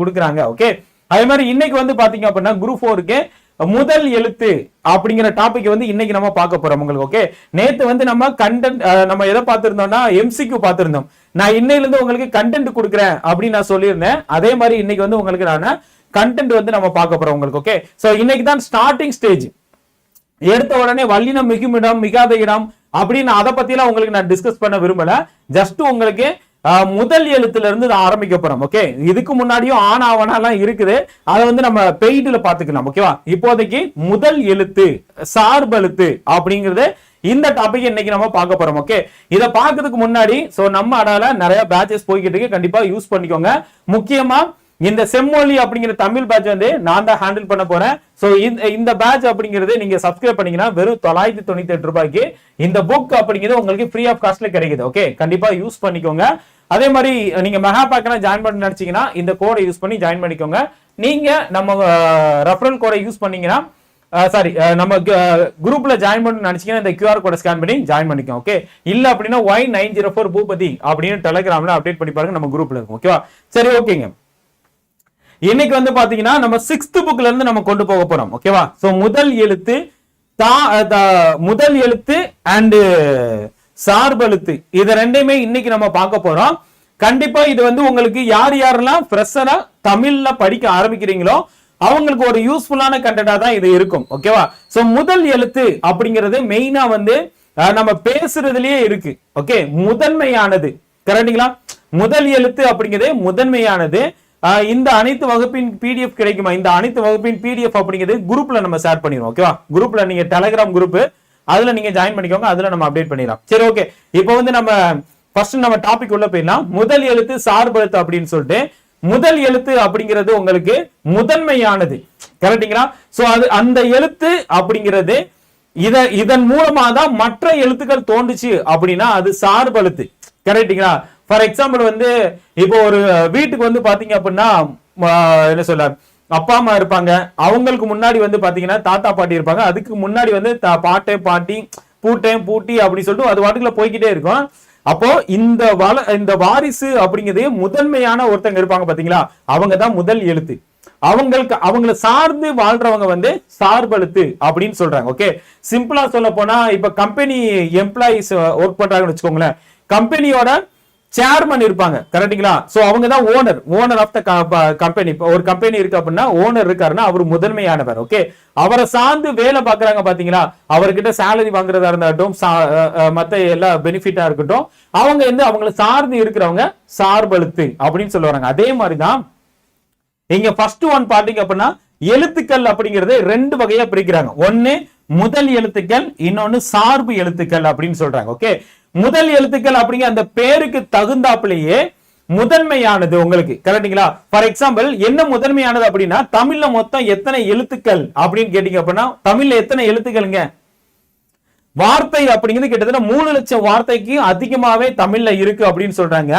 கொடுக்குறாங்க ஓகே அதே மாதிரி இன்னைக்கு வந்து பாத்தீங்க அப்படின்னா குரூப் ஃபோருக்கு முதல் எழுத்து அப்படிங்கிற டாபிக் வந்து இன்னைக்கு நம்ம பார்க்க போறோம் உங்களுக்கு ஓகே நேத்து வந்து நம்ம கண்டென்ட் நம்ம எதை பார்த்திருந்தோம்னா எம்சிக்யூ பார்த்திருந்தோம். நான் இன்னையில இருந்து உங்களுக்கு கண்டென்ட் கொடுக்குறேன் அப்படின்னு நான் சொல்லியிருந்தேன். அதே மாதிரி இன்னைக்கு வந்து உங்களுக்கு நான் கண்டென்ட் வந்து நம்ம பார்க்க போறோம் உங்களுக்கு ஓகே சோ இன்னைக்கு தான் ஸ்டார்டிங் ஸ்டேஜ் எடுத்த உடனே வல்லினம் மிகுமிடம் மிகாத இடம் அப்படின்னு அதை எல்லாம் உங்களுக்கு நான் டிஸ்கஸ் பண்ண விரும்பல. ஜஸ்ட் உங்களுக்கு முதல் எழுத்துல இருந்து நான் ஆரம்பிக்க போறோம் ஓகே இதுக்கு முன்னாடியும் ஆன் ஆவனாலாம் இருக்குது. அதை வந்து நம்ம பெய்டுல பாத்துக்கலாம் ஓகேவா இப்போதைக்கு முதல் எழுத்து சார்பெழுத்து அப்படிங்கறது இந்த டாபிக் இன்னைக்கு நம்ம பார்க்க போறோம் ஓகே இதை பார்க்கறதுக்கு முன்னாடி சோ நம்ம அடால நிறைய பேட்சஸ் போய்கிட்டு இருக்கு. கண்டிப்பா யூஸ் பண்ணிக்கோங்க. முக்கியமா இந்த செம்மொழி அப்படிங்கிற தமிழ் பேட்ச் வந்து நான் தான் ஹேண்டில் பண்ண போறேன். சோ இந்த பேட்ச் அப்படிங்கிறது நீங்க சப்ஸ்கிரைப் பண்ணீங்கன்னா வெறும் தொள்ளாயிரத்தி தொண்ணூத்தி எட்டு ரூபாய்க்கு இந்த புக் அப்படிங்கிறது உங்களுக்கு ஃப்ரீ ஆஃப் காஸ்ட்ல கிடைக்குது ஓகே கண்டிப்பா யூஸ் பண்ணிக்கோங்க. அதே மாதிரி நீங்க மெகா பேக்கெல்லாம் ஜாயின் பண்ண நினைச்சீங்கன்னா இந்த கோடை யூஸ் பண்ணி ஜாயின் பண்ணிக்கோங்க. நீங்க நம்ம ரெஃபரல் கோடை யூஸ் பண்ணீங்கன்னா சாரி நம்ம குரூப்ல ஜாயின் பண்ண நினைச்சீங்கன்னா இந்த கியூஆர் கோடை ஸ்கேன் பண்ணி ஜாயின் பண்ணிக்கோங்க ஓகே இல்ல அப்படின்னா Y nine zero four Boopathi அப்படின்னு டெலிகிராம்ல அப்டேட் பண்ணி பாருங்க நம்ம குரூப்ல இருக்கும் ஓகேவா சரி ஓகேங்க. இன்னைக்கு வந்து பாத்தீங்கன்னா நம்ம சிக்ஸ்த் புக்ல இருந்து நம்ம கொண்டு போக போறோம் ஓகேவா சோ முதல் எழுத்து தா த- முதல் எழுத்து அண்டு சார்பெழுத்து. இது ரெண்டையுமே இன்னைக்கு நம்ம பார்க்க போறோம். கண்டிப்பா இது வந்து உங்களுக்கு யார் யாரெல்லாம் ஃப்ரெஷரா தமிழ்ல படிக்க ஆரம்பிக்கிறீங்களோ அவங்களுக்கு ஒரு யூஸ்ஃபுல்லான கண்டென்ட்டா தான் இது இருக்கும். ஓகேவா சோ முதல் எழுத்து அப்படிங்கிறது மெயினா வந்து நம்ம பேசுறதுலயே இருக்கு. ஓகே முதன்மையானது. கரெக்டுங்களா? முதல் எழுத்து அப்படிங்கிறது முதன்மையானது. இந்த அனைத்து வகுப்பின் பிடிஎஃப் கிடைக்குமா? இந்த அனைத்து வகுப்பின் பிடிஎஃப் அப்படிங்கிறது குரூப்ல நம்ம ஷேர் பண்ணிடுவோம். ஓகேவா குரூப்ல நீங்க டெலகிராம் குரூப் அதுல நீங்க ஜாயின் பண்ணிக்கோங்க அதுல நம்ம அப்டேட் பண்ணிடலாம். சரி ஓகே இப்போ வந்து நம்ம ஃபர்ஸ்ட் நம்ம டாபிக் உள்ள போயிடலாம். முதல் எழுத்து சார்பு எழுத்து அப்படின்னு சொல்லிட்டு முதல் எழுத்து அப்படிங்கிறது உங்களுக்கு முதன்மையானது. கரெக்டுங்களா சோ அது அந்த எழுத்து அப்படிங்கிறது இத இதன் மூலமா தான் மற்ற எழுத்துக்கள் தோன்றுச்சு அப்படின்னா அது சார்பு எழுத்து கரெக்டுங்களா ஃபார் எக்ஸாம்பிள் வந்து இப்போ ஒரு வீட்டுக்கு வந்து பாத்தீங்க அப்படின்னா என்ன சொல்ல அப்பா அம்மா இருப்பாங்க. அவங்களுக்கு முன்னாடி வந்து பாத்தீங்கன்னா தாத்தா பாட்டி இருப்பாங்க. அதுக்கு முன்னாடி வந்து தா- பாட்டே பாட்டி பூட்டேன் பூட்டி அப்படின்னு சொல்லிட்டு அது வாட்டுக்குள்ள போய்கிட்டே இருக்கும். அப்போ இந்த வள இந்த வாரிசு அப்படிங்கிறது முதன்மையான ஒருத்தங்க இருப்பாங்க பாத்தீங்களா? அவங்க தான் முதல் எழுத்து. அவங்களுக்கு அவங்கள சார்ந்து வாழ்றவங்க வந்து சார்பெழுத்து அப்படின்னு சொல்றாங்க ஓகே சிம்பிளா சொல்ல போனா இப்ப கம்பெனி எம்ப்ளாயிஸ் ஒர்க் பண்றாங்கன்னு வச்சுக்கோங்களேன். கம்பெனியோட சேர்மன் இருப்பாங்க கரெக்டுங்களா சோ அவங்க தான் owner owner of the company ஒரு கம்பெனி இருக்கு அப்படின்னா ஓனர் இருக்காருன்னா அவர் முதன்மையானவர் ஓகே அவரை சார்ந்து வேலை பாக்குறாங்க பாத்தீங்களா? அவர்கிட்ட சேலரி வாங்குறதா இருந்தாட்டும் மத்த எல்லா பெனிஃபிட்டா இருக்கட்டும் அவங்க வந்து அவங்கள சார்ந்து இருக்கிறவங்க சார்பெழுத்து அப்படின்னு சொல்லுவாங்க அதே மாதிரிதான் இங்க ஃபர்ஸ்ட் ஒன் பாத்தீங்க அப்படின்னா எழுத்துக்கள் அப்படிங்கறது ரெண்டு வகையா பிரிக்கிறாங்க. ஒன்னு முதல் எழுத்துக்கள் இன்னொன்னு சார்பு எழுத்துக்கள் அப்படின்னு சொல்றாங்க ஓகே முதல் எழுத்துக்கள் அப்படிங்கிற அந்த பேருக்கு தகுந்தாப்புலயே முதன்மையானது உங்களுக்கு. கரெக்டுங்களா ஃபார் எக்ஸாம்பிள் என்ன முதன்மையானது அப்படின்னா தமிழ்ல மொத்தம் எத்தனை எழுத்துக்கள் அப்படின்னு கேட்டீங்க அப்படின்னா தமிழ்ல எத்தனை எழுத்துக்கள்ங்க? வார்த்தை அப்படிங்கிறது கிட்டத்தட்ட மூணு லட்சம் வார்த்தைக்கு அதிகமாவே தமிழ்ல இருக்கு அப்படின்னு சொல்றாங்க.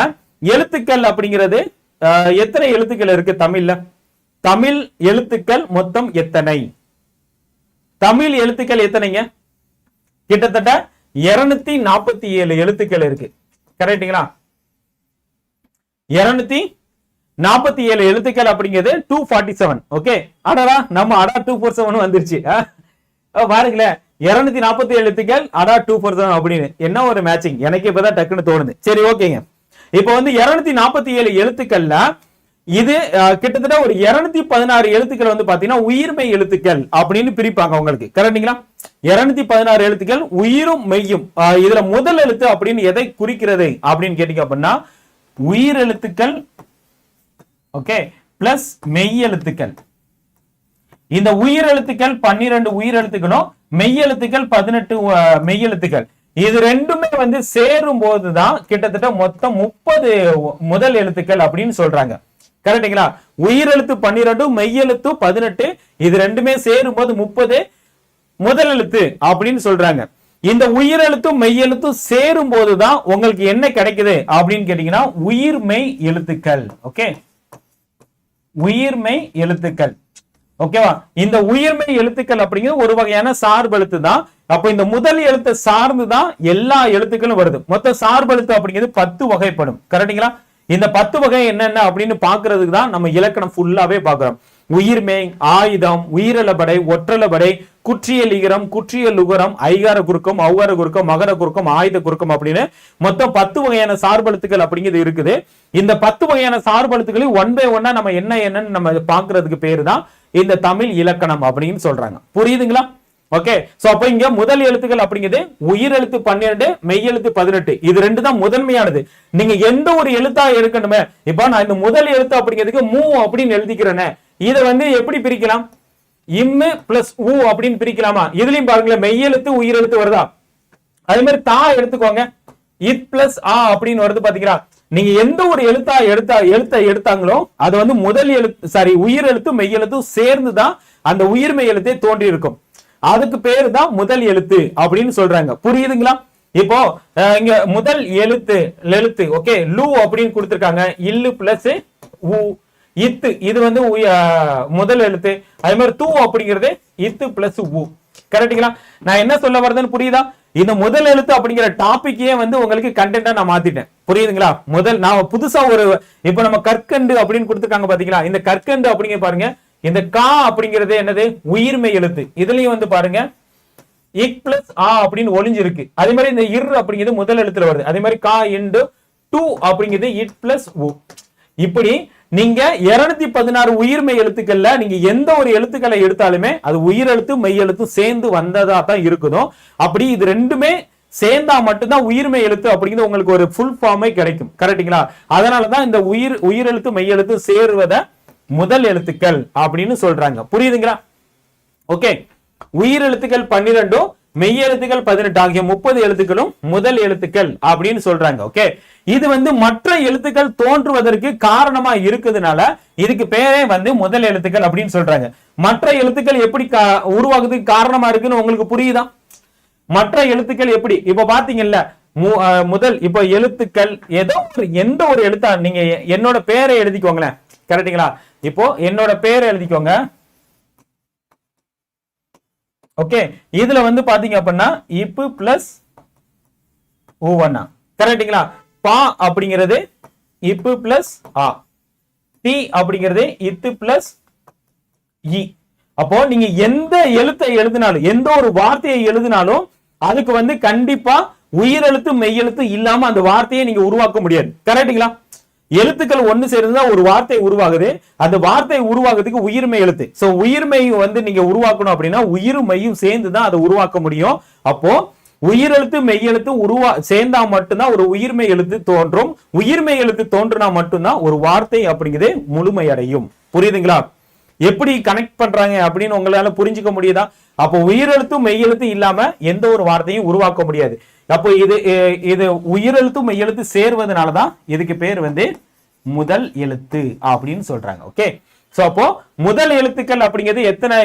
எழுத்துக்கள் அப்படிங்கிறது அஹ், எத்தனை எழுத்துக்கள் இருக்கு தமிழ்ல? தமிழ் எழுத்துக்கள் மொத்தம் எத்தனை? தமிழ் எழுத்துக்கள் எத்தனைங்க? கிட்டத்தட்ட இருநூத்தி நாற்பத்தி ஏழு எழுத்துக்கள் இருக்கு. கரெக்டுங்களா இருநூத்தி நாற்பத்தி ஏழு எழுத்துக்கள் அப்படிங்கிறது டூ ஃபார்ட்டி செவன் ஓகே அடடா நம்ம அடா டூ ஃபோர் செவன் வந்துருச்சு பாருங்களேன். இருநூத்தி நாற்பத்தி ஏழு எழுத்துக்கள் அடா டூ ஃபோர் செவன் அப்படின்னு. என்ன ஒரு மேட்சிங் எனக்கு இப்பதான் டக்குன்னு தோணுது. சரி ஓகேங்க இப்போ வந்து இருநூத்தி நாற்பத்தி ஏழு எழுத்துக்கள்ல இது அஹ், கிட்டத்தட்ட ஒரு இருநூத்தி பதினாறு எழுத்துக்கள் வந்து பாத்தீங்கன்னா உயிர்மை எழுத்துக்கள் அப்படின்னு பிரிப்பாங்க உங்களுக்கு கரெக்டுங்களா? இருநூத்தி பதினாறு எழுத்துக்கள் உயிரும் மெய்யும். இதுல முதல் எழுத்து அப்படின்னு எதை குறிக்கிறது அப்படின்னு கேட்டீங்க அப்படின்னா உயிர் எழுத்துக்கள் ஓகே பிளஸ் மெய் எழுத்துக்கள். இந்த உயிர் எழுத்துக்கள் பன்னிரண்டு உயிர் எழுத்துக்களும் மெய் எழுத்துக்கள் பதினெட்டு மெய் எழுத்துக்கள். இது ரெண்டுமே வந்து சேரும் போதுதான் கிட்டத்தட்ட மொத்தம் முப்பது முதல் எழுத்துக்கள் அப்படின்னு சொல்றாங்க. கரெக்டுங்களா உயிர் எழுத்து பன்னிரெண்டு மெய் எழுத்து பதினெட்டு இது ரெண்டுமே சேரும் போது முப்பது முதல் எழுத்து அப்படின்னு சொல்றாங்க. இந்த உயிர் எழுத்தும் மெய் எழுத்தும் சேரும் போதுதான் உங்களுக்கு என்ன கிடைக்குது அப்படின்னு கேட்டீங்கன்னா உயிர்மெய் எழுத்துக்கள். ஓகே? உயிர்மெய் எழுத்துக்கள். ஓகேவா? இந்த உயிர்மெய் எழுத்துக்கள் அப்படிங்கிறது ஒரு வகையான சார்பு எழுத்து தான் அப்ப இந்த முதல் எழுத்தை சார்ந்து தான் எல்லா எழுத்துக்களும் வருது. மொத்த சார்பு எழுத்து அப்படிங்கிறது பத்து வகைப்படும். கரெக்டுங்களா இந்த பத்து வகை என்னென்ன அப்படின்னு பாக்குறதுக்கு தான் நம்ம இலக்கணம் ஃபுல்லாவே பாக்குறோம் உயிர்மை ஆயுதம் உயிரிழபடை ஒற்றலபடை குற்றியல் இகரம் குற்றியல் உகரம் ஐகார குறுக்கம் ஔகார குறுக்கம் மகர குறுக்கம் ஆயுத குறுக்கம் அப்படின்னு மொத்தம் பத்து வகையான சார்பெழுத்துக்கள் அப்படிங்கிறது இருக்குது. இந்த பத்து வகையான சார்பெழுத்துக்களில் ஒன் பை ஒன்னா நம்ம என்ன என்னன்னு நம்ம பாக்குறதுக்கு பேரு தான் இந்த தமிழ் இலக்கணம் அப்படின்னு சொல்றாங்க. புரியுதுங்களா? ஓகே சோ அப்ப இங்க முதல் எழுத்துக்கள் அப்படிங்கிறது உயிர் எழுத்து பன்னிரண்டு மெய் எழுத்து பதினெட்டு. இது ரெண்டு தான் முதன்மையானது. நீங்க எந்த ஒரு எழுத்தா இருக்கணுமே இப்போ நான் இந்த முதல் எழுத்து அப்படிங்கிறதுக்கு மூ அப்படின்னு எழுதிக்கிறேனே இதை வந்து எப்படி பிரிக்கலாம்? இம்மு பிளஸ் ஊ அப்படின்னு பிரிக்கலாமா? இதுலயும் பாருங்களேன் மெய் எழுத்து உயிர் எழுத்து வருதா? அதே மாதிரி தா எடுத்துக்கோங்க. இத் பிளஸ் ஆ அப்படின்னு வருது பாத்தீங்களா? நீங்க எந்த ஒரு எழுத்தா எடுத்தா எழுத்த எடுத்தாங்களோ அது வந்து முதல் எழுத்து சாரி உயிர் எழுத்து மெய் எழுத்தும் சேர்ந்து தான் அந்த உயிர் மெய் எழுத்தே தோன்றி இருக்கும் அதுக்கு பேரு தான் முதல் எழுத்து அப்படின்னு சொல்றாங்க. புரியுதுங்களா? இப்போ இங்க முதல் எழுத்து எழுத்து ஓகே லூ அப்படின்னு கொடுத்துருக்காங்க. இல்லு பிளஸ் உ இத்து. இது வந்து உய- முதல் எழுத்து. அதே மாதிரி தூ அப்படிங்கிறது இத்து பிளஸ் உ. கரெக்டுங்களா நான் என்ன சொல்ல வரதுன்னு புரியுதா? இந்த முதல் எழுத்து அப்படிங்கிற டாபிக்கே வந்து உங்களுக்கு கண்டென்ட்டா நான் மாத்திட்டேன். புரியுதுங்களா? முதல் நான் புதுசா ஒரு இப்போ நம்ம கற்கண்டு அப்படின்னு கொடுத்துருக்காங்க பாத்தீங்களா? இந்த கற்கண்டு அப்படிங்க பாருங்க இந்த கா அப்படிங்கிறது என்னது? உயிர்மை எழுத்து. இதுலயும் வந்து பாருங்க இக் பிளஸ் ஆ அப்படின்னு ஒளிஞ்சிருக்கு. அதே மாதிரி இந்த இர் அப்படிங்கிறது முதல் எழுத்துல வருது. அதே மாதிரி கா இண்டு டூ அப்படிங்கிறது இட் பிளஸ் உ. இப்படி நீங்க இருநூத்தி பதினாறு உயிர்மை எழுத்துக்கள்ல நீங்க எந்த ஒரு எழுத்துக்களை எடுத்தாலுமே அது உயிர் எழுத்து மெய் எழுத்து சேர்ந்து வந்ததா தான் இருக்குதோ அப்படி இது ரெண்டுமே சேர்ந்தா மட்டும்தான் உயிர்மை எழுத்து அப்படிங்கிறது உங்களுக்கு ஒரு ஃபுல் ஃபார்மே கிடைக்கும். கரெக்டுங்களா அதனாலதான் இந்த உயிர் உயிர் எழுத்து மெய் எழுத்து சேருவதை முதல் எழுத்துக்கள் அப்படின்னு சொல்றாங்க. புரியுதுங்களா? ஓகே உயிர் எழுத்துக்கள் பன்னிரெண்டும் மெய் எழுத்துக்கள் பதினெட்டு ஆகிய முப்பது எழுத்துக்களும் முதல் எழுத்துக்கள் அப்படின்னு சொல்றாங்க. ஓகே இது வந்து மற்ற எழுத்துக்கள் தோன்றுவதற்கு காரணமா இருக்குதுனால இதுக்கு பேரே வந்து முதல் எழுத்துக்கள் அப்படின்னு சொல்றாங்க. மற்ற எழுத்துக்கள் எப்படி கா- உருவாகுறதுக்கு காரணமா இருக்குன்னு உங்களுக்கு புரியுதா? மற்ற எழுத்துக்கள் எப்படி? இப்ப பாத்தீங்கல்ல மு- முதல் இப்ப எழுத்துக்கள் ஏதோ எந்த ஒரு எழுத்தா நீங்க என்னோட பேரை எழுதிக்கோங்களேன். கரெக்டுங்களா? இப்போ என்னோட பேர் எழுதிக்கோங்க. ஓகே இதுல வந்து பாத்தீங்க அப்படின்னா இப்பு பிளஸ் ஊவண்ணா கரெக்டுங்களா? பா அப்படிங்கிறது இப்பு பிளஸ் ஆ. தி அப்படிங்கிறது இத்து பிளஸ் இ. அப்போ நீங்க எந்த எழுத்தை எழுதினாலும் எந்த ஒரு வார்த்தையை எழுதினாலும் அதுக்கு வந்து கண்டிப்பா உயிரெழுத்து மெய்யெழுத்து இல்லாம அந்த வார்த்தையை நீங்க உருவாக்க முடியாது. கரெக்டுங்களா? எழுத்துக்கள் ஒண்ணு சேர்ந்தா ஒரு வார்த்தை உருவாகுது. அந்த வார்த்தை உருவாகிறதுக்கு உயிர்மை எழுத்து. சோ உயிர்மை வந்து நீங்க உருவாக்கணும் அப்படின்னா உயிர் சேர்ந்து தான் அதை உருவாக்க முடியும். அப்போ உயிரெழுத்து மெய்யெழுத்து உருவா சேர்ந்தா மட்டும்தான் ஒரு உயிர்மை எழுத்து தோன்றும். உயிர்மை எழுத்து தோன்றுனா மட்டும்தான் ஒரு வார்த்தை அப்படிங்கிறது முழுமையடையும். புரியுதுங்களா? எப்படி கனெக்ட் பண்றாங்க அப்படின்னு உங்களால புரிஞ்சுக்க முடியுதா? அப்போ உயிரெழுத்தும் மெய்யெழுத்து இல்லாம எந்த ஒரு வார்த்தையும் உருவாக்க முடியாது. அப்போ இது இது உயிரெழுத்தும் மெய்யெழுத்து சேர்வதனால தான் இதுக்கு பேர் வந்து முதல் எழுத்து அப்படின்னு சொல்றாங்க ஓகே? ஸோ அப்போ முதல் எழுத்துக்கள் அப்படிங்கிறது எத்தனை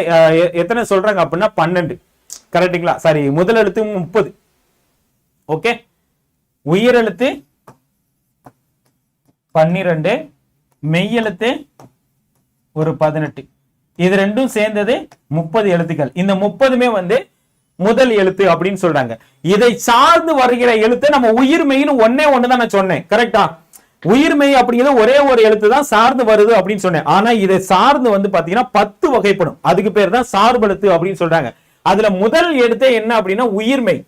எத்தனை சொல்றாங்க அப்படின்னா பன்னெண்டு. கரெக்டுங்களா சாரி முதல் எழுத்து முப்பது. ஓகே? உயிரெழுத்து பன்னிரெண்டு மெய்யெழுத்து ஒரு பதினெட்டு. இது ரெண்டும் சேர்ந்தது முப்பது எழுத்துக்கள். இந்த முப்பதுமே வந்து முதல் எழுத்து அப்படின்னு சொல்றாங்க. இதை சார்ந்து வருகிற எழுத்து நம்ம உயிர்மெய்னு ஒன்னே ஒண்ணுதான் நான் சொன்னேன். கரெக்டா உயிர்மை அப்படிங்கிறது ஒரே ஒரு எழுத்து தான் சார்ந்து வருது அப்படின்னு சொன்னேன். ஆனா இதை சார்ந்து வந்து பாத்தீங்கன்னா பத்து வகைப்படும். அதுக்கு பேர் தான் சார்பெழுத்து அப்படின்னு சொல்றாங்க. அதுல முதல் எழுத்தே என்ன அப்படின்னா உயிர்மை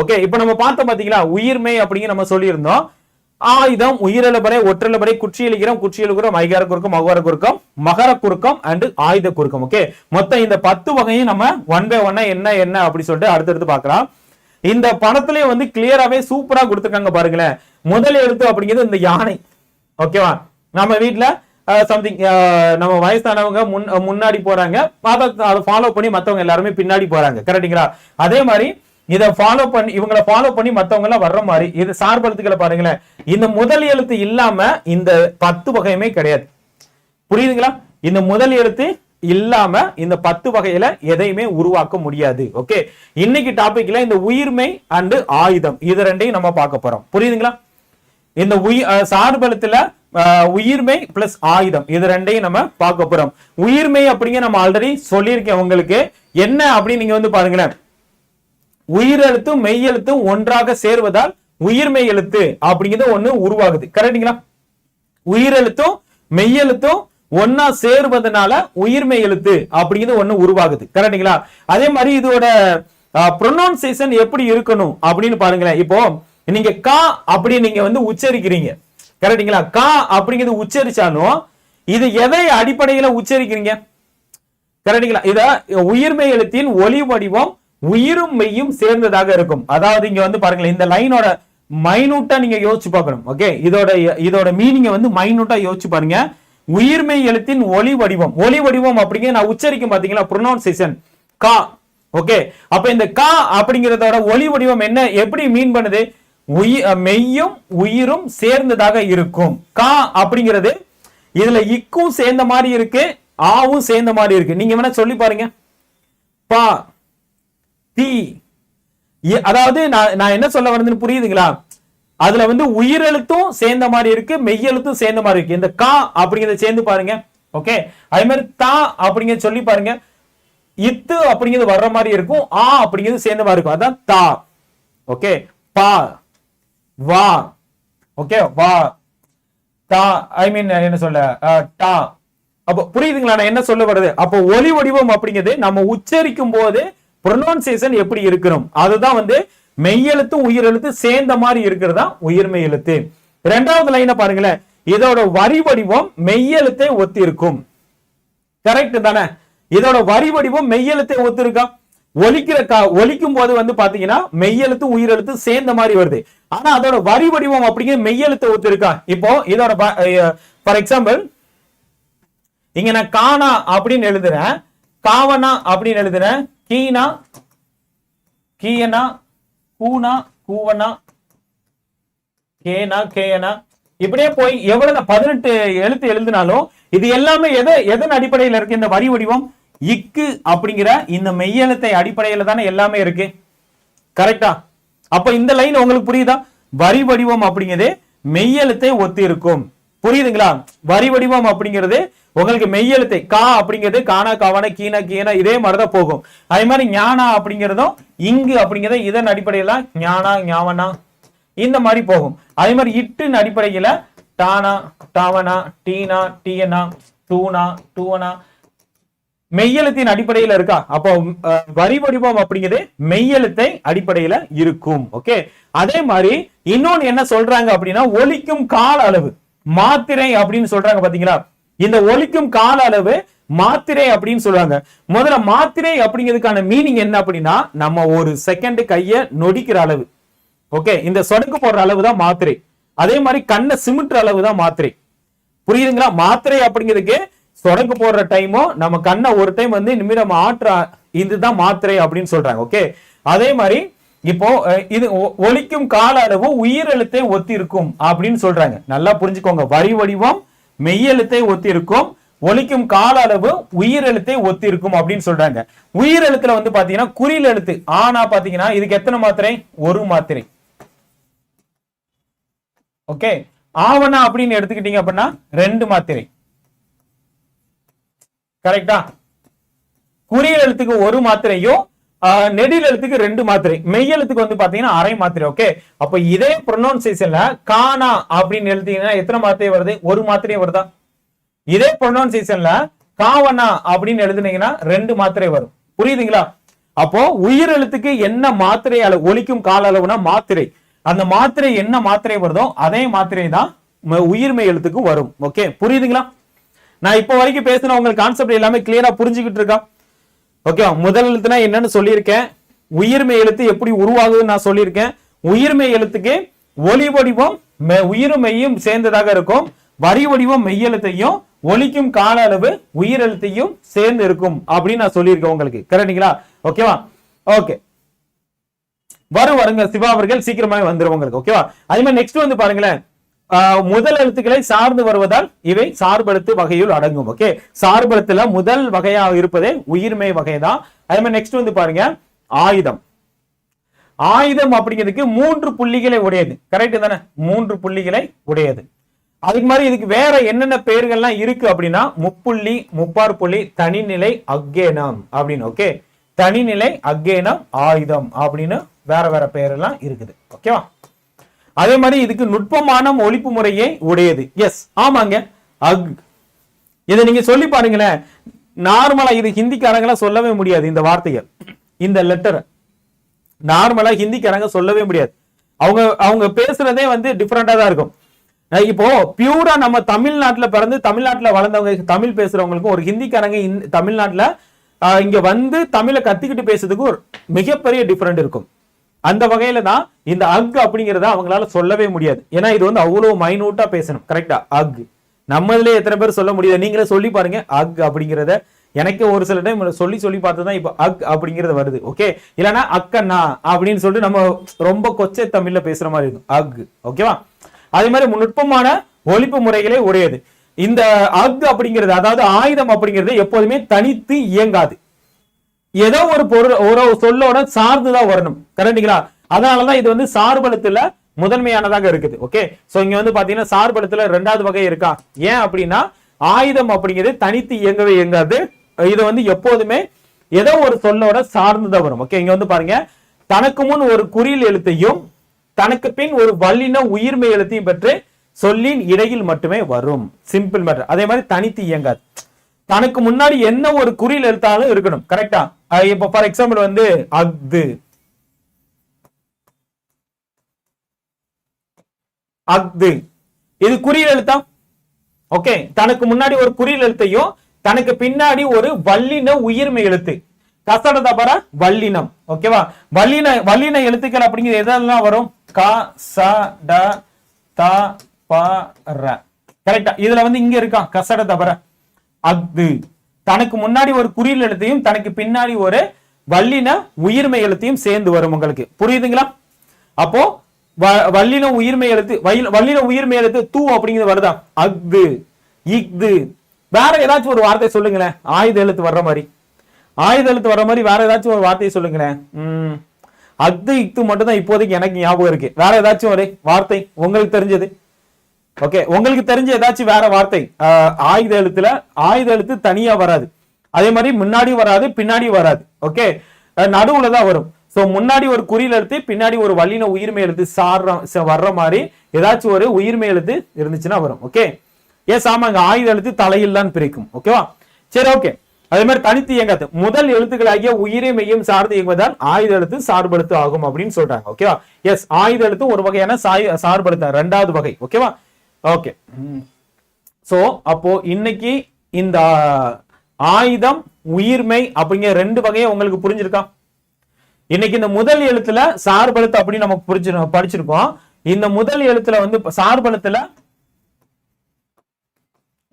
ஓகே இப்ப நம்ம பார்த்தோம் பாத்தீங்களா? உயிர்மை அப்படிங்கிற நம்ம சொல்லியிருந்தோம். ஆயுதம் உயிரிழபடை ஒற்றலபடை குற்றியலிகரம் குற்றியலுகரம் ஐகார குறுக்கம் மகர குறுக்கம் மகர குறுக்கம் அண்ட் ஆயுத குறுக்கம் ஓகே மொத்தம் இந்த பத்து வகையும் நம்ம ஒன் பை ஒன்னா என்ன என்ன அப்படி சொல்லிட்டு அடுத்தடுத்து பார்க்கலாம். இந்த படத்துலயே வந்து கிளியராவே சூப்பரா கொடுத்துருக்காங்க பாருங்களேன். முதல் எழுத்து அப்படிங்கிறது இந்த யானை ஓகேவா நம்ம வீட்டுல சம்திங் நம்ம வயசானவங்க முன் முன்னாடி போறாங்க. அதை அதை ஃபாலோ பண்ணி மத்தவங்க எல்லாருமே பின்னாடி போறாங்க கரெக்டுங்களா அதே மாதிரி இதை ஃபாலோ பண்ணி இவங்களை ஃபாலோ பண்ணி மத்தவங்க எல்லாம் வர்ற மாதிரி இது சார்பெழுத்துக்களை பாருங்களேன். இந்த முதல் எழுத்து இல்லாம இந்த பத்து வகையுமே கிடையாது. புரியுதுங்களா? இந்த முதல் எழுத்து இல்லாம இந்த பத்து வகையில எதையுமே உருவாக்க முடியாது. ஓகே இன்னைக்கு டாபிக்ல இந்த உயிர்மை அண்டு ஆயுதம் இது ரெண்டையும் நம்ம பார்க்க போறோம். புரியுதுங்களா? இந்த உயிர் சார்பெழுத்துல உயிர்மை பிளஸ் ஆயுதம் இது ரெண்டையும் நம்ம பார்க்க போறோம். உயிர்மை அப்படிங்க நம்ம ஆல்ரெடி சொல்லியிருக்கேன் உங்களுக்கு. என்ன அப்படின்னு நீங்க வந்து பாருங்களேன். உயிரெழுத்தும் மெய்யெழுத்தும் ஒன்றாக சேர்வதால் உயிர்மெய் எழுத்து அப்படிங்கிறது ஒண்ணு உருவாகுது. கரெக்டுங்களா? உயிரெழுத்தும் மெய்யெழுத்தும் ஒன்னா சேர்வதனால உயிர்மெய் எழுத்து அப்படிங்கிறது ஒண்ணு உருவாகுது. கரெக்டுங்களா? அதே மாதிரி இதோட ப்ரொனவுன்சியேஷன் எப்படி இருக்கணும் அப்படின்னு பாருங்களேன். இப்போ நீங்க கா அப்படி நீங்க வந்து உச்சரிக்கிறீங்க. கரெக்டுங்களா? கா அப்படிங்கிறது உச்சரிச்சாலும் இது எதை அடிப்படையில உச்சரிக்கிறீங்க? கரெக்டுங்களா? இத உயிர்மெய் எழுத்தின் ஒலி வடிவம் உயிரும் மெய்யும் சேர்ந்ததாக இருக்கும். அதாவது இங்க வந்து பாருங்களேன் இந்த லைனோட மைனூட்டா நீங்க யோசிச்சு பார்க்கணும் ஓகே இதோட இதோட மீனிங்க வந்து மைனூட்டா யோசிச்சு பாருங்க. உயிர்மை எழுத்தின் ஒளி வடிவம். ஒளி வடிவம் அப்படிங்க நான் உச்சரிக்கும் பாத்தீங்களா? ப்ரொனவுன்சியேஷன் கா ஓகே அப்ப இந்த கா அப்படிங்கறதோட ஒளி வடிவம் என்ன? எப்படி மீன் பண்ணுது? உயிர் மெய்யும் உயிரும் சேர்ந்ததாக இருக்கும். கா அப்படிங்கிறது இதுல இக்கும் சேர்ந்த மாதிரி இருக்கு ஆவும் சேர்ந்த மாதிரி இருக்கு. நீங்க வேணா சொல்லி பாருங்க. பா தீ. அதாவது நான் நான் என்ன சொல்ல வரதுன்னு புரியுதுங்களா? அதுல வந்து உயிரெழுத்தும் சேர்ந்த மாதிரி இருக்கு மெய்யெழுத்தும் சேர்ந்த மாதிரி இருக்கு. இந்த கா அப்படிங்கிறத சேர்ந்து பாருங்க. ஓகே? அதே மாதிரி தா அப்படிங்க சொல்லி பாருங்க. இத்து அப்படிங்கிறது வர்ற மாதிரி இருக்கும் ஆ அப்படிங்கிறது சேர்ந்த மாதிரி இருக்கும். அதான் தா. ஓகே? பா. வா. ஓகே? வா. தா. ஐ மீன் என்ன சொல்ல? டா. அப்போ புரியுதுங்களா? நான் என்ன சொல்ல வருது அப்போ ஒலி வடிவம் அப்படிங்கிறது நம்ம உச்சரிக்கும் போது ப்ரொனவுன்சியேஷன் எப்படி இருக்கணும் அதுதான் வந்து மெய்யெழுத்து உயிரெழுத்து சேர்ந்த மாதிரி இருக்கிறதா? உயிர்மெய் எழுத்து. இரண்டாவது லைனை பாருங்களேன். இதோட வரி வடிவம் மெய்யெழுத்தை ஒத்து இருக்கும் கரெக்ட் தானே? இதோட வரி வடிவம் மெய்யெழுத்தை ஒத்து இருக்கா ஒலிக்கிற கா ஒலிக்கும் போது வந்து பாத்தீங்கன்னா மெய்யெழுத்து உயிரெழுத்து சேர்ந்த மாதிரி வருது. ஆனா அதோட வரி வடிவம் அப்படிங்கிற மெய்யெழுத்தை ஒத்து இருக்கா இப்போ இதோட ஃபார் எக்ஸாம்பிள் இங்க நான் காணா அப்படின்னு எழுதுறேன். காவனா அப்படின்னு எழுதுறேன். கீனா கீயனா கூனா கூவனா கேனா கேயனா. இப்படியே போய் எவ்வளவு பதினெட்டு எழுத்து எழுதினாலும் இது எல்லாமே எதை எதன் அடிப்படையில் இருக்கு இந்த வரி வடிவம்? இக்கு அப்படிங்கிற இந்த மெய்யெழுத்தை அடிப்படையில தானே எல்லாமே இருக்கு. கரெக்டா அப்ப இந்த லைன் உங்களுக்கு புரியுதா? வரி வடிவம் அப்படிங்கிறது மெய்யெழுத்தை ஒத்து இருக்கும் புரியுதுங்களா? வரி வடிவம் அப்படிங்கிறது உங்களுக்கு மெய்யெழுத்தை கா அப்படிங்கிறது காணா காவான கீனா கீனா இதே மாதிரிதான் போகும். அதே மாதிரி ஞானா அப்படிங்கிறதும் இங்கு அப்படிங்கிறது இதன் அடிப்படையில ஞானா ஞாவனா இந்த மாதிரி போகும். அதே மாதிரி இட்டுன் அடிப்படையில டானா டாவனா டீனா டீயனா டூனா டூவனா. மெய்யெழுத்தின் அடிப்படையில இருக்கா? அப்போ வரி வடிவம் அப்படிங்கிறது மெய்யெழுத்தை அடிப்படையில இருக்கும். ஓகே? அதே மாதிரி இன்னொன்னு என்ன சொல்றாங்க அப்படின்னா ஒலிக்கும் கால அளவு. மாத்திரை அப்படின்னு சொல்றாங்க பாத்தீங்களா? இந்த ஒலிக்கும் கால அளவு மாத்திரை அப்படின்னு சொல்றாங்க முதல்ல மாத்திரை அப்படிங்கிறதுக்கான மீனிங் என்ன அப்படின்னா நம்ம ஒரு செகண்ட் கைய நொடிக்கிற அளவு. ஓகே இந்த சொடக்கு போடுற அளவு தான் மாத்திரை. அதே மாதிரி கண்ணை சிமிட்டுற அளவு தான் மாத்திரை. புரியுதுங்களா? மாத்திரை அப்படிங்கிறதுக்கு சொடக்கு போடுற டைமோ நம்ம கண்ணை ஒரு டைம் வந்து இனிமே நம்ம ஆற்ற இதுதான் மாத்திரை அப்படின்னு சொல்றாங்க. ஓகே அதே மாதிரி இப்போ இது ஒழிக்கும் கால அளவு உயிரெழுத்தை ஒத்தி இருக்கும் அப்படின்னு சொல்றாங்க. நல்லா புரிஞ்சுக்கோங்க. வரி வடிவம் மெய்யெழுத்தை ஒத்தி இருக்கும் ஒலிக்கும் கால அளவு உயிரெழுத்தை ஒத்தி இருக்கும் அப்படின்னு சொல்றாங்க. உயிரெழுத்துல வந்து பாத்தீங்கன்னா குறியில் எழுத்து. ஆனா பாத்தீங்கன்னா இதுக்கு எத்தனை மாத்திரை? ஒரு மாத்திரை. ஓகே? ஆவணா அப்படின்னு எடுத்துக்கிட்டீங்க அப்படின்னா ரெண்டு மாத்திரை. கரெக்டா? குறியில் எழுத்துக்கு ஒரு மாத்திரையும் நெடில் எழுத்துக்கு ரெண்டு மாத்திரை. மெய் எழுத்துக்கு வந்து பாத்தீங்கன்னா அரை மாத்திரை ஓகே அப்ப இதே ப்ரொனவுன்சியேஷன்ல கானா அப்படின்னு எழுத்தீங்கன்னா எத்தனை மாத்திரை வருது? ஒரு மாத்திரை வருதா? இதே ப்ரொனவுன்சியேஷன்ல காவனா அப்படின்னு எழுதுனீங்கன்னா ரெண்டு மாத்திரை வரும். புரியுதுங்களா? அப்போ உயிர் எழுத்துக்கு என்ன மாத்திரை அளவு ஒலிக்கும் கால அளவுனா மாத்திரை. அந்த மாத்திரை என்ன மாத்திரை வருதோ அதே மாத்திரை தான் உயிர்மை எழுத்துக்கு வரும் ஓகே புரியுதுங்களா? நான் இப்போ வரைக்கும் பேசின உங்களுக்கு கான்செப்ட் எல்லாமே கிளியரா புரிஞ்சுக்கிட்டு இருக்கா? ஓகே முதல் எழுத்துனா என்னன்னு சொல்லியிருக்கேன். உயிர்மை எழுத்து எப்படி உருவாகுதுன்னு நான் சொல்லியிருக்கேன். உயிர்மெய் எழுத்துக்கு ஒலி வடிவம் மெ- மெய்யும் சேர்ந்ததாக இருக்கும். வரி வடிவம் மெய்யெழுத்தையும் ஒலிக்கும் கால அளவு உயிரெழுத்தையும் சேர்ந்து இருக்கும் அப்படின்னு நான் சொல்லியிருக்கேன் உங்களுக்கு. கரெக்டுங்களா? ஓகேவா? ஓகே. வரும் வருங்க. சிவா அவர்கள் சீக்கிரமாவே வந்துரும் உங்களுக்கு. ஓகேவா? அதே மாதிரி நெக்ஸ்ட் வந்து பாருங்களேன். முதல் எழுத்துக்களை சார்ந்து வருவதால் இவை சார்பெழுத்து வகையுள் அடங்கும் ஓகே சார்பெழுத்துல முதல் வகையா இருப்பதே உயிர்மை வகை தான் அதே மாதிரி நெக்ஸ்ட் வந்து பாருங்க ஆயுதம். ஆயுதம் அப்படிங்கிறதுக்கு மூன்று புள்ளிகளை உடையது. கரெக்ட் தானே? மூன்று புள்ளிகளை உடையது. அதுக்கு மாதிரி இதுக்கு வேற என்னென்ன பெயர்கள்லாம் இருக்கு அப்படின்னா முப்புள்ளி முப்பார் புள்ளி தனிநிலை அக்கேனம் அப்படின்னு ஓகே தனிநிலை அக்கேனம் ஆயுதம் அப்படின்னு வேற வேற பெயர் எல்லாம் இருக்குது ஓகேவா அதே மாதிரி இதுக்கு நுட்பமான ஒழிப்பு முறையே உடையது. எஸ் ஆமாங்க. அக் இதை நீங்க சொல்லி பாருங்களேன். நார்மலா இது ஹிந்திக்காரங்களாம் சொல்லவே முடியாது இந்த வார்த்தையை இந்த லெட்டர் நார்மலா ஹிந்திக்காரங்க சொல்லவே முடியாது. அவங்க அவங்க பேசுறதே வந்து டிஃப்ரெண்டா தான் இருக்கும். இப்போ பியூரா நம்ம தமிழ்நாட்டில் பிறந்து தமிழ்நாட்டில் வளர்ந்தவங்க தமிழ் பேசுறவங்களுக்கும் ஒரு ஹிந்திக்காரங்க தமிழ்நாட்டில் இங்க வந்து தமிழை கத்திக்கிட்டு பேசுறதுக்கு ஒரு மிகப்பெரிய டிஃபரெண்ட் இருக்கும். அந்த வகையில தான் இந்த அக் அப்படிங்கிறத அவங்களால சொல்லவே முடியாது. ஏன்னா இது வந்து அவ்வளவு மைனூட்டா பேசணும். கரெக்டா அக் நம்ம இதுல எத்தனை பேர் சொல்ல முடியாது நீங்களே சொல்லி பாருங்க. அக் அப்படிங்கிறத எனக்கு ஒரு சில டைம் சொல்லி சொல்லி பார்த்து தான் இப்போ அக் அப்படிங்கிறது வருது. ஓகே இல்லைன்னா அக்கண்ணா அப்படின்னு சொல்லிட்டு நம்ம ரொம்ப கொச்சை தமிழ்ல பேசுற மாதிரி இருக்கும். அக் ஓகேவா அதே மாதிரி நுட்பமான ஒழிப்பு முறைகளே உடையது இந்த அக் அப்படிங்கிறது அதாவது ஆயுதம் அப்படிங்கிறது எப்போதுமே தனித்து இயங்காது. ஏதோ ஒரு பொருள் ஒரு சொல்லோட சார்ந்துதான் வரணும். கரெக்டுங்களா? அதனாலதான் இது வந்து சார்பலத்துல முதன்மையானதாக இருக்குது. ஓகே? சோ இங்க வந்து பாத்தீங்கன்னா சார்பலத்துல ரெண்டாவது வகை இருக்கா? ஏன் அப்படின்னா ஆயுதம் அப்படிங்கிறது தனித்து இயங்கவே இயங்காது. இது வந்து எப்போதுமே ஏதோ ஒரு சொல்லோட சார்ந்துதான் வரும். ஓகே? இங்க வந்து பாருங்க. தனக்கு முன் ஒரு குறியில் எழுத்தையும் தனக்கு பின் ஒரு வல்லின உயிர்மை எழுத்தையும் பெற்று சொல்லின் இடையில் மட்டுமே வரும். சிம்பிள் மேட்டர் அதே மாதிரி தனித்து இயங்காது. தனக்கு முன்னாடி என்ன ஒரு குறியில் எழுத்தாலும் இருக்கணும். கரெக்டா இப்போ ஃபார் எக்ஸாம்பிள் வந்து அஃது அஃது இது குறியில் எழுத்தா? ஓகே தனக்கு முன்னாடி ஒரு குறியில் எழுத்தையும் தனக்கு பின்னாடி ஒரு வல்லின உயிர்மை எழுத்து. கசட தபர வல்லினம். ஓகேவா வல்லின வல்லின எழுத்துக்கள் அப்படிங்கிறது எதெல்லாம் வரும்? க ச ட த ப ர. கரெக்டா இதுல வந்து இங்க இருக்கா? கசட தபர அஃது தனக்கு முன்னாடி ஒரு குறியில் எழுத்தையும் தனக்கு பின்னாடி ஒரு வல்லின உயிர்மை எழுத்தையும் சேர்ந்து வரும் உங்களுக்கு. புரியுதுங்களா? அப்போ வ- வல்லின உயிர்மை எழுத்து வல்லின உயிர்மை எழுத்து தூ அப்படிங்கிறது வருதா? அஃது இஃது. வேற ஏதாச்சும் ஒரு வார்த்தை சொல்லுங்களேன். ஆயுத எழுத்து வர்ற மாதிரி. ஆயுத எழுத்து வர்ற மாதிரி வேற ஏதாச்சும் ஒரு வார்த்தையை சொல்லுங்களேன். உம் அஃது இஃது மட்டும் தான் இப்போதைக்கு எனக்கு ஞாபகம் இருக்கு. வேற ஏதாச்சும் ஒரு வார்த்தை உங்களுக்கு தெரிஞ்சது? ஓகே உங்களுக்கு தெரிஞ்ச ஏதாச்சும் வேற வார்த்தை? ஆயுத எழுத்துல ஆயுத எழுத்து தனியா வராது. அதே மாதிரி முன்னாடி வராது பின்னாடி வராது. ஓகே நடுவுல தான் வரும். சோ முன்னாடி ஒரு குறியில் எழுத்து பின்னாடி ஒரு வல்லின உயிர்மை எழுத்து சார்ற வர்ற மாதிரி ஏதாச்சும் ஒரு உயிர்மை எழுத்து இருந்துச்சுன்னா வரும். ஓகே? எஸ் ஆமாங்க ஆயுத எழுத்து தலையில் தான் பிரிக்கும். ஓகேவா? சரி ஓகே. அதே மாதிரி தனித்து இயங்காது. முதல் எழுத்துக்களாகிய உயிரை மெய்யும் சார்ந்து இயங்குவதால் ஆயுத எழுத்து சார்பெழுத்து ஆகும் அப்படின்னு சொல்றாங்க. ஓகேவா? எஸ் ஆயுத எழுத்து ஒரு வகையான சாய் சார்பெழுத்து ரெண்டாவது வகை. ஓகேவா? ஓகே சோ அப்போ இன்னைக்கு இந்த ஆயுதம் உயிர்மை அப்படிங்கிற ரெண்டு வகையை உங்களுக்கு புரிஞ்சிருக்கா? இன்னைக்கு இந்த முதல் எழுத்துல சார்பழுத்து அப்படின்னு நம்ம புரிஞ்சு படிச்சிருக்கோம். இந்த முதல் எழுத்துல வந்து சார்பழுத்துல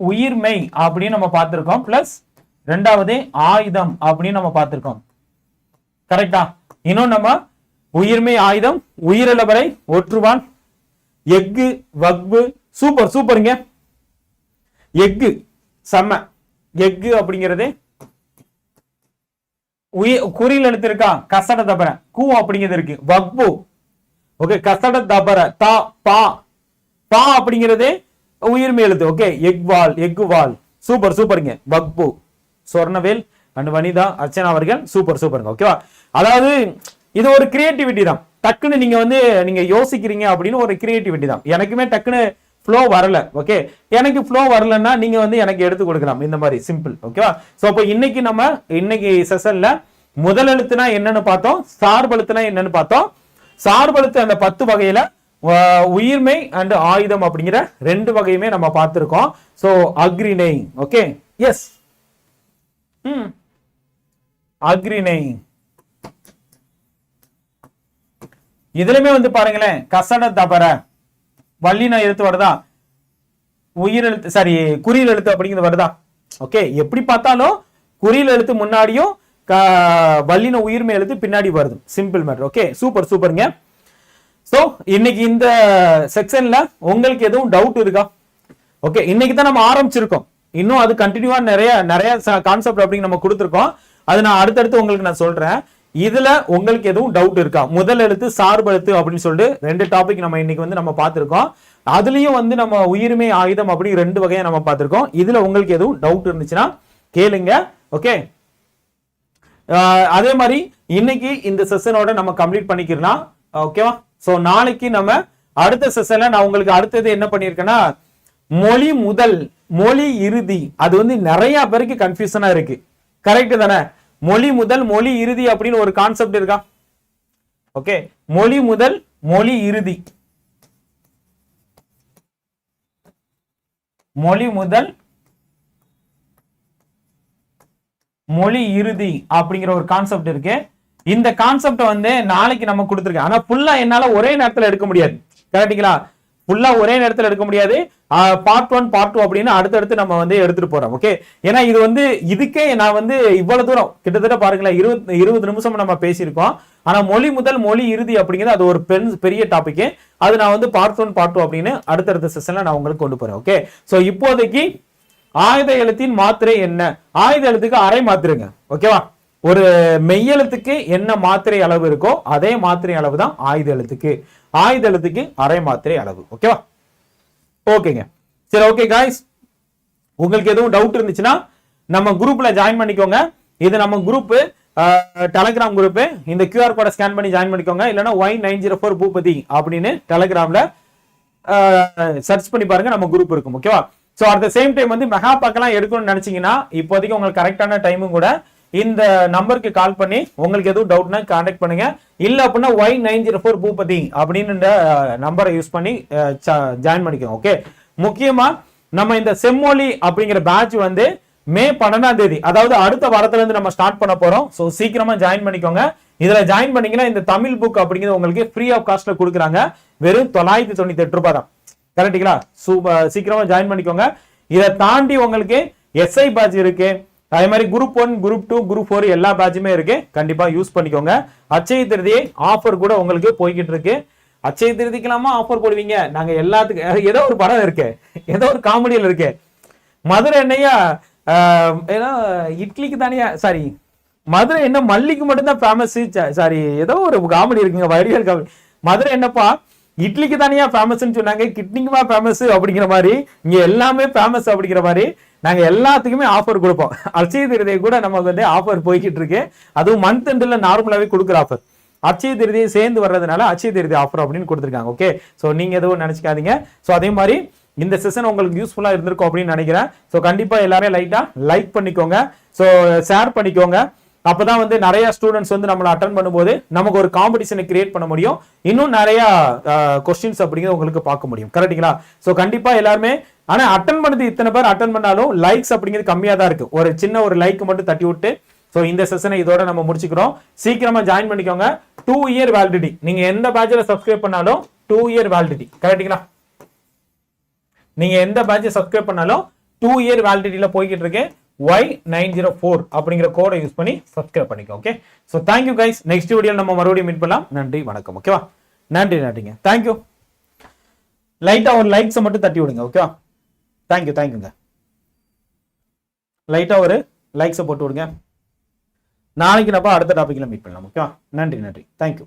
உயிர்மை அப்படின்னு நம்ம பார்த்திருக்கோம். பிளஸ் ரெண்டாவது ஆயுதம் அப்படின்னு நம்ம பார்த்திருக்கோம். கரெக்டா இன்னும் நம்ம உயிர்மை ஆயுதம் உயிரிழவரை ஒற்றுவான். எஃகு வக்பு சூப்பர் சூப்பருங்க. எக்கு செம்ம. எக்கு அப்படிங்கிறது உயிர் குறியில் எழுத்து இருக்கா கசட தபர. கூ அப்படிங்கிறது இருக்கு. வக்பு. ஓகே கசட தபர. தா பா. பா அப்படிங்கிறது உயிர்மை எழுத்து ஓகே எக்வால் எக்குவால் சூப்பர் சூப்பருங்க. வக்பு. சொர்ணவேல் அண்ட் வனிதா அர்ச்சனா அவர்கள். சூப்பர் சூப்பருங்க. ஓகேவா? அதாவது இது ஒரு கிரியேட்டிவிட்டி தான். டக்குன்னு நீங்க வந்து நீங்க யோசிக்கிறீங்க அப்படின்னு ஒரு கிரியேட்டிவிட்டி தான். எனக்குமே டக்குன்னு ஃப்ளோ வரல ஓகே எனக்கு ஃப்ளோ வரலன்னா நீங்கள் வந்து எனக்கு எடுத்து கொடுக்கலாம் இந்த மாதிரி சிம்பிள் ஓகேவா ஸோ அப்போ இன்னைக்கு நம்ம இன்னைக்கு செஷனில் முதல் எழுத்துனா என்னன்னு பார்த்தோம் சார்பெழுத்துனா என்னன்னு பார்த்தோம். சார்பெழுத்து அந்த பத்து வகையில் உயிர்மை அண்ட் ஆயுதம் அப்படிங்கிற ரெண்டு வகையுமே நம்ம பார்த்துருக்கோம். ஸோ அக்ரிணை ஓகே எஸ் ம் அக்ரிணை. இதுலயுமே வந்து பாருங்களேன் கசட தபர வள்ளின எழுத்து வருதா? உயிர் எழுத்து சாரி குறியில் எழுத்து அப்படிங்கிறது வருதா? ஓகே எப்படி பார்த்தாலும் குறியில் எழுத்து முன்னாடியும் க- வல்லின உயிர்மை எழுத்து பின்னாடி வருது. சிம்பிள் மேட்டர் ஓகே சூப்பர் சூப்பருங்க ஸோ இன்னைக்கு இந்த செக்ஷன்ல உங்களுக்கு எதுவும் டவுட் இருக்கா? ஓகே இன்னைக்கு தான் நம்ம ஆரம்பிச்சிருக்கோம். இன்னும் அது கண்டினியூவா நிறைய நிறைய கான்செப்ட் அப்படிங்க நம்ம கொடுத்துருக்கோம். அது நான் அடுத்தடுத்து உங்களுக்கு நான் சொல்றேன். இதுல உங்களுக்கு எதுவும் டவுட் இருக்கா? முதல் எழுத்து சார்பு எழுத்து அப்படின்னு சொல்லிட்டு ரெண்டு டாபிக் நம்ம இன்னைக்கு வந்து நம்ம பார்த்திருக்கோம். அதுலயும் வந்து நம்ம உயிர்மை ஆயுதம் அப்படி ரெண்டு வகையை நம்ம பார்த்திருக்கோம். இதுல உங்களுக்கு எதுவும் டவுட் இருந்துச்சுன்னா கேளுங்க. ஓகே ஆஹ் அதே மாதிரி இன்னைக்கு இந்த செஷனோட நம்ம கம்ப்ளீட் பண்ணிக்கிறலாம். ஓகேவா சோ நாளைக்கு நம்ம அடுத்த செஷன்ல நான் உங்களுக்கு அடுத்தது என்ன பண்ணியிருக்கேன்னா மொழி முதல் மொழி இறுதி. அது வந்து நிறைய பேருக்கு கன்ஃபியூஷனா இருக்கு. கரெக்ட் தானே? மொழி முதல் மொழி இறுதி அப்படின்னு ஒரு கான்செப்ட் இருக்கா? ஓகே மொழி முதல் மொழி இறுதி. மொழி முதல் மொழி இறுதி அப்படிங்கிற ஒரு கான்செப்ட் இருக்கு. இந்த கான்செப்ட் வந்து நாளைக்கு நம்ம கொடுத்துருக்கேன். ஆனா ஃபுல்லா என்னால ஒரே நேரத்துல எடுக்க முடியாது. கரெக்டுங்களா ஃபுல்லா ஒரே நேரத்தில் எடுக்க முடியாது. பார்ட் ஒன் பார்ட் டூ அப்படின்னு அடுத்தடுத்து நம்ம வந்து எடுத்துட்டு போறோம் ஓகே ஏன்னா இது வந்து இதுக்கே நான் வந்து இவ்வளவு தூரம் கிட்டத்தட்ட பாருங்களேன் இருபது இருபது நிமிஷம் நம்ம பேசியிருக்கோம். ஆனா மொழி முதல் மொழி இறுதி அப்படிங்கிறது அது ஒரு பெண் பெரிய டாபிக் அது நான் வந்து பார்ட் ஒன் பார்ட் டூ அப்படின்னு அடுத்தடுத்த செஷன்ல நான் உங்களுக்கு கொண்டு போறேன் ஓகே சோ இப்போதைக்கு ஆயுத எழுத்தின் மாத்திரை என்ன? ஆயுத எழுத்துக்கு அரை மாத்திரைங்க ஓகேவா ஒரு மெய்யெழுத்துக்கு என்ன மாத்திரை அளவு இருக்கோ அதே மாத்திரை அளவு தான் ஆயுத எழுத்துக்கு. ஆயுத எழுத்துக்கு அரை மாத்திரை அளவு. ஓகேவா ஓகேங்க சரி ஓகே காய்ஸ் உங்களுக்கு எதுவும் டவுட் இருந்துச்சுன்னா நம்ம குரூப்ல ஜாயின் பண்ணிக்கோங்க. இது நம்ம குரூப் டெலகிராம் குரூப் இந்த கியூஆர் கோடை ஸ்கேன் பண்ணி ஜாயின் பண்ணிக்கோங்க. இல்லைன்னா Y nine zero four Boopathi அப்படின்னு டெலகிராம்ல சர்ச் பண்ணி பாருங்க நம்ம குரூப் இருக்கும். ஓகேவா so at the same time வந்து மெகா பாக்கெல்லாம் எடுக்கணும்னு நினைச்சீங்கன்னா இப்போதைக்கு உங்களுக்கு கரெக்டான டைமும் கூட இந்த நம்பருக்கு கால் பண்ணி உங்களுக்கு எதுவும் டவுட்னா கான்டாக்ட் பண்ணுங்க. இல்லை அப்படின்னா Y nine zero four Boopathi அப்படின்னு நம்பரை யூஸ் பண்ணி ஜாயின் பண்ணிக்கோங்க ஓகே முக்கியமா நம்ம இந்த செம்மொழி அப்படிங்கிற பேட்ச் வந்து மே பன்னெண்டாம் தேதி அதாவது அடுத்த வாரத்துல இருந்து நம்ம ஸ்டார்ட் பண்ண போறோம். ஸோ சீக்கிரமா ஜாயின் பண்ணிக்கோங்க. இதுல ஜாயின் பண்ணீங்கன்னா இந்த தமிழ் புக் அப்படிங்கிறது உங்களுக்கு ஃப்ரீ ஆஃப் காஸ்ட்ல கொடுக்குறாங்க. வெறும் தொள்ளாயிரத்தி தொண்ணூத்தி எட்டு ரூபாய் தான். கரெக்டுங்களா சூப்பர் சீக்கிரமா ஜாயின் பண்ணிக்கோங்க. இதை தாண்டி உங்களுக்கு எஸ்ஐ பேட்ச் இருக்கு. அதே மாதிரி group one group two group four எல்லா பேட்சுமே இருக்கு. கண்டிப்பா யூஸ் பண்ணிக்கோங்க. அச்சய திருதியை ஆஃபர் கூட உங்களுக்கு போய்கிட்டு இருக்கு. அச்சய திருதிக்கலாமா ஆஃபர் போடுவீங்க? நாங்க எல்லாத்துக்கும் ஏதோ ஒரு படம் இருக்கு. ஏதோ ஒரு காமெடியில் இருக்கு. மதுரை என்னையா ஏதோ இட்லிக்கு தானியா சாரி மதுரை என்ன மல்லிக்கு மட்டும்தான் ஃபேமஸ் சாரி ஏதோ ஒரு காமெடி இருக்குங்க வடிவேல் காமெடி மதுரை என்னப்பா இட்லிக்கு தானியா ஃபேமஸ்ன்னு சொன்னாங்க கிட்னிக்குமா ஃபேமஸ் அப்படிங்கிற மாதிரி இங்க எல்லாமே ஃபேமஸ் அப்படிங்கிற மாதிரி நாங்கள் எல்லாத்துக்குமே ஆஃபர் கொடுப்போம். அச்சய திருதியை கூட நமக்கு வந்து ஆஃபர் போய்கிட்டு இருக்கு. அதுவும் மந்த் எண்டில் நார்மலாகவே கொடுக்குற ஆஃபர் அச்சய திருதியை சேர்ந்து வர்றதுனால அச்சய திருதி ஆஃபர் அப்படின்னு கொடுத்துருக்காங்க. ஓகே ஸோ நீங்கள் எதுவும் நினச்சிக்காதீங்க. ஸோ அதே மாதிரி இந்த செஷன் உங்களுக்கு யூஸ்ஃபுல்லாக இருந்திருக்கும் அப்படின்னு நினைக்கிறேன். ஸோ கண்டிப்பாக எல்லாரும் லைட்டாக லைக் பண்ணிக்கோங்க. ஸோ ஷேர் பண்ணிக்கோங்க. அப்போ தான் வந்து நிறைய ஸ்டூடெண்ட்ஸ் வந்து நம்மளை அட்டன் பண்ணும்போது நமக்கு ஒரு காம்படிஷனை கிரியேட் பண்ண முடியும். இன்னும் நிறைய கொஸ்டின்ஸ் அப்படிங்கிறது உங்களுக்கு பார்க்க முடியும். கரெக்டுங்களா ஸோ கண்டிப்பாக எல்லாருமே ஆனா அட்டன் பண்ணது இத்தனை பேர் அட்டன் பண்ணாலும் லைக்ஸ் அப்படிங்கிறது கம்மியா தான் இருக்கு. ஒரு சின்ன ஒரு லைக் மட்டும் தட்டி விட்டு ஸோ இந்த செஷனை இதோட நம்ம முடிச்சுக்கிறோம். சீக்கிரமா ஜாயின் பண்ணிக்கோங்க. டூ இயர் வேலிடிட்டி நீங்க எந்த பேட்சில் சப்ஸ்கிரைப் பண்ணாலும் டூ இயர் வேலிடிட்டி கரெக்டுங்களா நீங்க எந்த பேட்சை சப்ஸ்கிரைப் பண்ணாலும் டூ இயர் வேலிடிட்டியில போய்கிட்டு இருக்கு. ஒய் நைன் ஜீரோ ஃபோர் அப்படிங்கிற கோடை யூஸ் பண்ணி சப்ஸ்கிரைப் பண்ணிக்கோ okay so thank you guys next video நம்ம மறுபடியும் மீட் பண்ணலாம். நன்றி வணக்கம் ஓகேவா நன்றி நன்றிங்க. தேங்க்யூ லைட்டா ஒரு லைக்ஸை மட்டும் தட்டி விடுங்க ஓகேவா தேங்க்யூ தேங்க்யூங்க லைட்டாக ஒரு லைக்ஸை போட்டு விடுங்க. நாளைக்கு நம்ம அடுத்த டாப்பிக்கில் மீட் பண்ணலாம். ஓகேவா நன்றி நன்றி. தேங்க்யூ